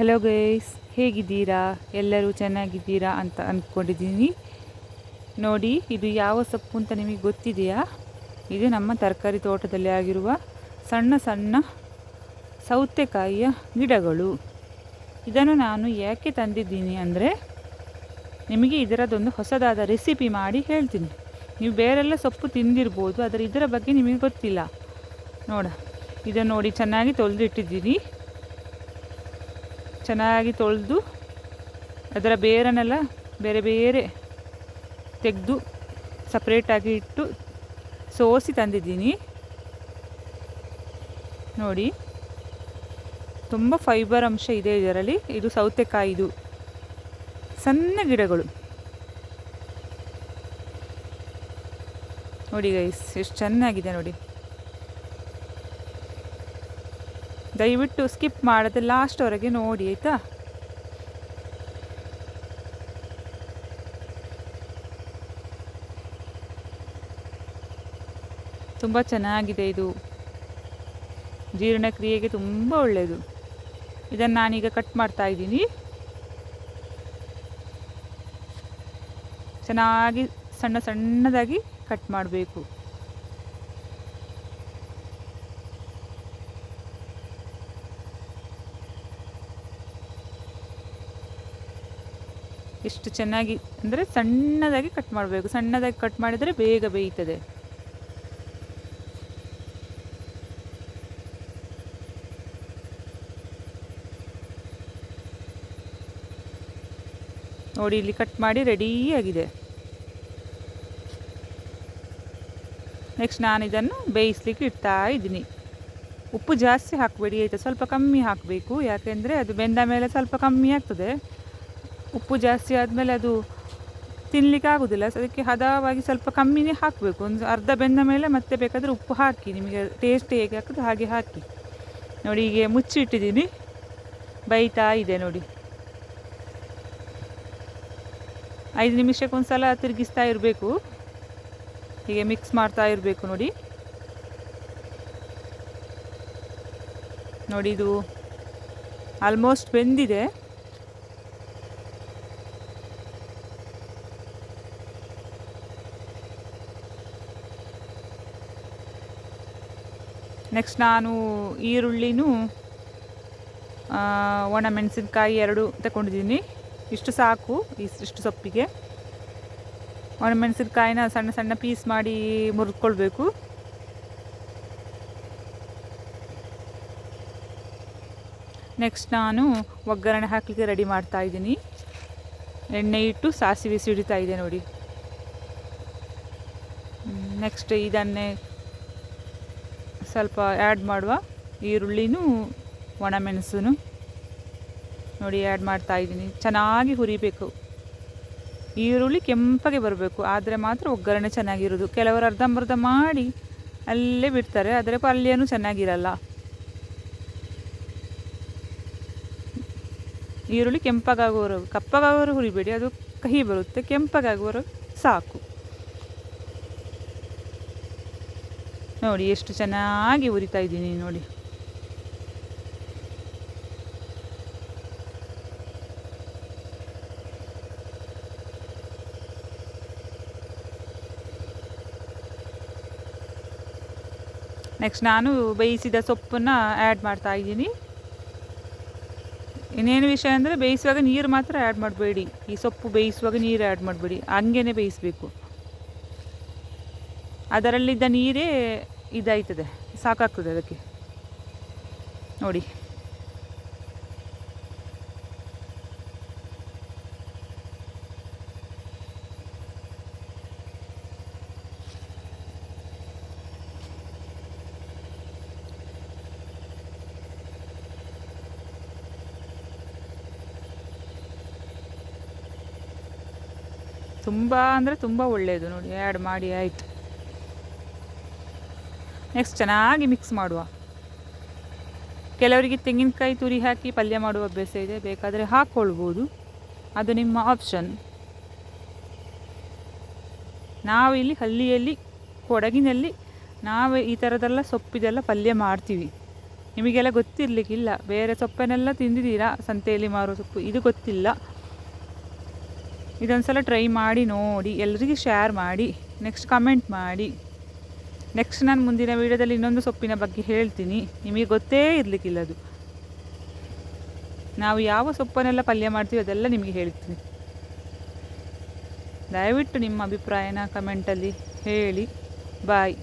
Hello guys ಹೇಗಿದ್ದೀರಾ? ಎಲ್ಲರೂ ಚೆನ್ನಾಗಿದ್ದೀರಾ ಅಂತ ಅಂದ್ಕೊಂಡಿದ್ದೀನಿ ನೋಡಿ, ಇದು ಯಾವ ಸೊಪ್ಪು ಅಂತ ನಿಮಗೆ ಗೊತ್ತಿದೆಯಾ? ಇದು ನಮ್ಮ ತರಕಾರಿ ತೋಟದಲ್ಲಿ ಆಗಿರುವ ಸಣ್ಣ ಸಣ್ಣ ಸೌತೆಕಾಯಿಯ ಗಿಡಗಳು. ಇದನ್ನು ನಾನು ಯಾಕೆ ತಂದಿದ್ದೀನಿ ಅಂದರೆ, ನಿಮಗೆ ಇದರದೊಂದು ಹೊಸದಾದ ರೆಸಿಪಿ ಮಾಡಿ ಹೇಳ್ತೀನಿ. ನೀವು ಬೇರೆಲ್ಲ ಸೊಪ್ಪು ತಿಂದಿರ್ಬೋದು, ಆದರೆ ಇದರ ಬಗ್ಗೆ ನಿಮಗೆ ಗೊತ್ತಿಲ್ಲ. ನೋಡ, ಇದನ್ನು ನೋಡಿ ಚೆನ್ನಾಗಿ ತೊಳೆದು ಇಟ್ಟಿದ್ದೀನಿ ಚೆನ್ನಾಗಿ ತೊಳೆದು ಅದರ ಬೇರನ್ನೆಲ್ಲ ಬೇರೆ ಬೇರೆ ತೆಗೆದು ಸಪ್ರೇಟಾಗಿ ಇಟ್ಟು ಸೋಸಿ ತಂದಿದ್ದೀನಿ. ನೋಡಿ, ತುಂಬ ಫೈಬರ್ ಅಂಶ ಇದೆ ಇದರಲ್ಲಿ. ಇದು ಸೌತೆಕಾಯಿದು. ಸಣ್ಣ ಗಿಡಗಳು. ನೋಡಿ ಗೈಸ್ ಎಷ್ಟು ಚೆನ್ನಾಗಿದೆ ನೋಡಿ. ದಯವಿಟ್ಟು ಸ್ಕಿಪ್ ಮಾಡದೆ ಲಾಸ್ಟ್ವರೆಗೆ ನೋಡಿ, ಆಯಿತಾ? ತುಂಬ ಚೆನ್ನಾಗಿದೆ ಇದು. ಜೀರ್ಣಕ್ರಿಯೆಗೆ ತುಂಬ ಒಳ್ಳೆಯದು ಇದನ್ನು ನಾನೀಗ ಕಟ್ ಮಾಡ್ತಾ ಇದ್ದೀನಿ. ಚೆನ್ನಾಗಿ ಸಣ್ಣ ಸಣ್ಣದಾಗಿ ಕಟ್ ಮಾಡಬೇಕು. ಎಷ್ಟು ಚೆನ್ನಾಗಿ ಅಂದರೆ ಸಣ್ಣದಾಗಿ ಕಟ್ ಮಾಡಬೇಕು. ಸಣ್ಣದಾಗಿ ಕಟ್ ಮಾಡಿದರೆ ಬೇಗ ಬೇಯ್ತದೆ. ನೋಡಿ, ಇಲ್ಲಿ ಕಟ್ ಮಾಡಿ ರೆಡಿ ಆಗಿದೆ. ನೆಕ್ಸ್ಟ್ ನಾನು ಇದನ್ನು ಬೇಯಿಸ್ಲಿಕ್ಕೆ ಇಡ್ತಾ ಇದ್ದೀನಿ. ಉಪ್ಪು ಜಾಸ್ತಿ ಹಾಕಬೇಡಿ, ಆಯಿತಾ? ಸ್ವಲ್ಪ ಕಮ್ಮಿ ಹಾಕಬೇಕು. ಯಾಕೆಂದರೆ ಅದು ಬೆಂದ ಮೇಲೆ ಸ್ವಲ್ಪ ಕಮ್ಮಿ ಆಗ್ತದೆ. ಉಪ್ಪು ಜಾಸ್ತಿ ಆದಮೇಲೆ ಅದು ತಿನ್ನಲಿಕ್ಕೆ ಆಗೋದಿಲ್ಲ. ಅದಕ್ಕೆ ಹದವಾಗಿ ಸ್ವಲ್ಪ ಕಮ್ಮಿನೇ ಹಾಕಬೇಕು. ಒಂದು ಅರ್ಧ ಬೆಂದ ಮೇಲೆ ಮತ್ತೆ ಬೇಕಾದರೆ ಉಪ್ಪು ಹಾಕಿ, ನಿಮಗೆ ಟೇಸ್ಟ್ ಹೇಗೆ ಹಾಕೋದು ಹಾಗೆ ಹಾಕಿ. ನೋಡಿ, ಹೀಗೆ ಮುಚ್ಚಿಟ್ಟಿದ್ದೀನಿ. ಬೈತಾ ಇದೆ ನೋಡಿ. ಐದು ನಿಮಿಷಕ್ಕೆ ಒಂದು ಸಲ ತಿರುಗಿಸ್ತಾ ಇರಬೇಕು. ಹೀಗೆ ಮಿಕ್ಸ್ ಮಾಡ್ತಾ ಇರಬೇಕು ನೋಡಿ. ನೋಡಿ, ಇದು ಆಲ್ಮೋಸ್ಟ್ ಬೆಂದಿದೆ. ನೆಕ್ಸ್ಟ್ ನಾನು ಈರುಳ್ಳಿನೂ ಒಣಮೆಣಸಿನ್ಕಾಯಿ ಎರಡು ತಗೊಂಡಿದ್ದೀನಿ. ಇಷ್ಟು ಸಾಕು ಇಷ್ಟು ಸೊಪ್ಪಿಗೆ. ಒಣಮೆಣಸಿನ್ಕಾಯಿನ ಸಣ್ಣ ಸಣ್ಣ ಪೀಸ್ ಮಾಡಿ ಮುರಿದ್ಕೊಳ್ಬೇಕು. ನೆಕ್ಸ್ಟ್ ನಾನು ಒಗ್ಗರಣೆ ಹಾಕಲಿಕ್ಕೆ ರೆಡಿ ಮಾಡ್ತಾ ಇದ್ದೀನಿ. ಎಣ್ಣೆ ಇಟ್ಟು ಸಾಸಿವೆ ಸಿಡಿತಾ ಇದೆ ನೋಡಿ. ನೆಕ್ಸ್ಟ್ ಇದನ್ನೇ ಸ್ವಲ್ಪ ಆ್ಯಡ್ ಮಾಡುವ ಈರುಳ್ಳಿನೂ ಒಣಮೆಣಸು ನೋಡಿ ಆ್ಯಡ್ ಮಾಡ್ತಾ ಇದ್ದೀನಿ. ಚೆನ್ನಾಗಿ ಹುರಿಬೇಕು. ಈರುಳ್ಳಿ ಕೆಂಪಗೆ ಬರಬೇಕು. ಆದರೆ ಮಾತ್ರ ಒಗ್ಗರಣೆ ಚೆನ್ನಾಗಿರೋದು. ಕೆಲವರು ಅರ್ಧಂಬರ್ಧ ಮಾಡಿ ಅಲ್ಲೇ ಬಿಡ್ತಾರೆ. ಆದರೆ ಪಲ್ಯನೂ ಚೆನ್ನಾಗಿರಲ್ಲ. ಈರುಳ್ಳಿ ಕೆಂಪಗಾಗುವರು ಕಪ್ಪಗಾಗೋರು ಹುರಿಬೇಡಿ. ಅದು ಕಹಿ ಬರುತ್ತೆ. ಕೆಂಪಗಾಗುವರು ಸಾಕು. ನೋಡಿ ಎಷ್ಟು ಚೆನ್ನಾಗಿ ಉರಿತಾ ಇದ್ದೀನಿ ನೋಡಿ. ನೆಕ್ಸ್ಟ್ ನಾನು ಬೇಯಿಸಿದ ಸೊಪ್ಪನ್ನು ಆ್ಯಡ್ ಮಾಡ್ತಾ ಇದ್ದೀನಿ. ಇನ್ನೇನು ವಿಷಯ ಅಂದರೆ ಬೇಯಿಸುವಾಗ ನೀರು ಮಾತ್ರ ಆ್ಯಡ್ ಮಾಡಬೇಡಿ. ಈ ಸೊಪ್ಪು ಬೇಯಿಸುವಾಗ ನೀರು ಆ್ಯಡ್ ಮಾಡಬೇಡಿ. ಹಂಗೇ ಬೇಯಿಸಬೇಕು. ಅದರಲ್ಲಿದ್ದ ನೀರೇ ಇದಾಯ್ತದೆ ಸಾಕಾಗ್ತದೆ ಅದಕ್ಕೆ. ನೋಡಿ. ತುಂಬ ಅಂದರೆ ತುಂಬ ಒಳ್ಳೆಯದು ನೋಡಿ ಆ್ಯಡ್ ಮಾಡಿ ಆಯಿತು. ನೆಕ್ಸ್ಟ್ ಚೆನ್ನಾಗಿ ಮಿಕ್ಸ್ ಮಾಡುವ. ಕೆಲವರಿಗೆ ತೆಂಗಿನಕಾಯಿ ತುರಿ ಹಾಕಿ ಪಲ್ಯ ಮಾಡುವ ಅಭ್ಯಾಸ ಇದೆ. ಬೇಕಾದರೆ ಹಾಕ್ಕೊಳ್ಬೋದು ಅದು ನಿಮ್ಮ ಆಪ್ಷನ್ ನಾವಿಲ್ಲಿ ಹಳ್ಳಿಯಲ್ಲಿ, ಕೊಡಗಿನಲ್ಲಿ ನಾವು ಈ ಥರದೆಲ್ಲ ಸೊಪ್ಪಿದೆಲ್ಲ ಪಲ್ಯ ಮಾಡ್ತೀವಿ. ನಿಮಗೆಲ್ಲ ಗೊತ್ತಿರಲಿಕ್ಕಿಲ್ಲ. ಬೇರೆ ಸೊಪ್ಪನ್ನೆಲ್ಲ ತಿಂದಿದ್ದೀರಾ? ಸಂತೆಯಲ್ಲಿ ಮಾರೋ ಸೊಪ್ಪು. ಇದು ಗೊತ್ತಿಲ್ಲ. ಇದೊಂದು ಸಲ ಟ್ರೈ ಮಾಡಿ ನೋಡಿ. ಎಲ್ರಿಗೂ ಶೇರ್ ಮಾಡಿ. ನೆಕ್ಸ್ಟ್ ಕಮೆಂಟ್ ಮಾಡಿ. ನೆಕ್ಸ್ಟ್ ನಾನು ಮುಂದಿನ ವೀಡಿಯೋದಲ್ಲಿ ಇನ್ನೊಂದು ಸೊಪ್ಪಿನ ಬಗ್ಗೆ ಹೇಳ್ತೀನಿ. ನಿಮಗೆ ಗೊತ್ತೇ ಇರಲಿಕ್ಕಿಲ್ಲ ಅದು. ನಾವು ಯಾವ ಸೊಪ್ಪನ್ನೆಲ್ಲ ಪಲ್ಯ ಮಾಡ್ತೀವಿ ಅದೆಲ್ಲ ನಿಮಗೆ ಹೇಳ್ತೀನಿ. ದಯವಿಟ್ಟು ನಿಮ್ಮ ಅಭಿಪ್ರಾಯನ ಕಮೆಂಟಲ್ಲಿ ಹೇಳಿ. ಬಾಯ್